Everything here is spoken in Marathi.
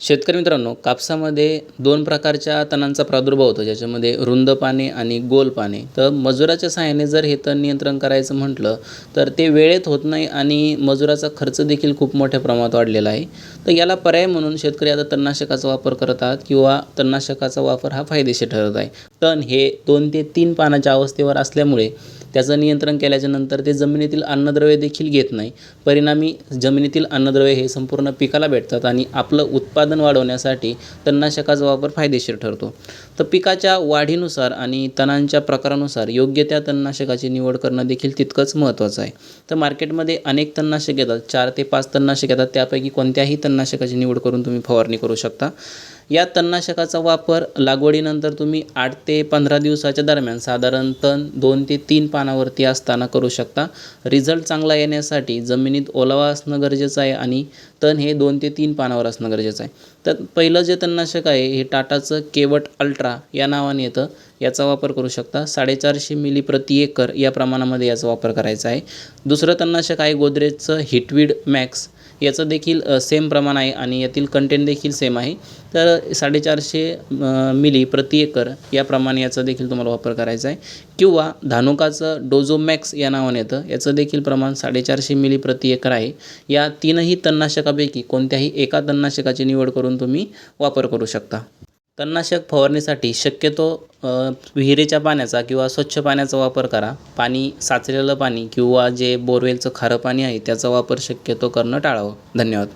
शेतकरी मित्रांनो कापसामध्ये दोन प्रकारच्या तणांचा प्रादुर्भाव होतो. ज्याच्यामध्ये रुंद पाने आणि गोल पाने तर मजुराच्या सहाय्याने जर हे तण नियंत्रण करायचं म्हटलं तर ते वेळेत होत नाही आणि मजुराचा खर्च देखील खूप मोठ्या प्रमाणात वाढलेला आहे. तर याला पर्याय म्हणून शेतकरी आता तणनाशकाचा वापर करत आहात किंवा तणनाशकाचा वापर हा फायदेशीर ठरत आहे. तण हे दोन ते तीन पानाच्या अवस्थेवर असल्यामुळे त्याचं नियंत्रण केल्याच्यानंतर ते जमिनीतील अन्नद्रव्य देखील घेत नाही. परिणामी जमिनीतील अन्नद्रव्य हे संपूर्ण पिकाला भेटतात आणि आपलं उत्पादन उत्पादन वाढवण्यासाठी तणनाशकाचा वापर फायदेशीर ठरतो. तर पिकाच्या वाढीनुसार आणि तणांच्या प्रकारानुसार योग्य त्या तणनाशकाची निवड करणं देखील तितकंच महत्त्वाचं आहे. तर मार्केटमध्ये अनेक तणनाशक येतात चार ते पाच तणनाशक येतात त्यापैकी कोणत्याही तणनाशकाची निवड करून तुम्ही फवारणी करू शकता. या तणनाशकाचा वापर लागवडीनंतर तुम्ही आठ ते पंधरा दिवसाच्या दरम्यान साधारण तण दोन ते तीन पानावरती असताना करू शकता. रिझल्ट चांगला येण्यासाठी जमिनीत ओलावा असणं गरजेचं आहे आणि तण हे दोन ते तीन पानावर असणं गरजेचं आहे. तर पहिलं जे तणनाशक आहे हे टाटाचं केवट अल्ट्रा या नावाने येतं. याचा वापर करू शकता. साडेचारशे मिली प्रति एकर या प्रमाणामध्ये याचा वापर करायचा आहे. दुसरं तणनाशक आहे गोदरेजचं हिटवीड मॅक्स. याचं देखील सेम प्रमाण आहे आणि यातील कंटेंट देखील सेम आहे. तर साडेचारशे मिली प्रति एकर याप्रमाणे याचा देखील तुम्हाला वापर करायचा आहे. किंवा धानुकाचं डोझोमॅक्स या नावाने येतं. याचं देखील प्रमाण साडेचारशे मिली प्रति एकर आहे. या तीनही तणनाशकापैकी कोणत्याही एका तणनाशकाची निवड करून तुम्ही वापर करू शकता. तणनाशक फवारणीसाठी शक्यतो विहिरीच्या पाण्याचा किंवा स्वच्छ पाण्याचा वापर करा. पाणी साचलेलं पाणी किंवा जे बोरवेलचं खारं पाणी आहे त्याचा वापर शक्यतो करणं टाळावं. धन्यवाद.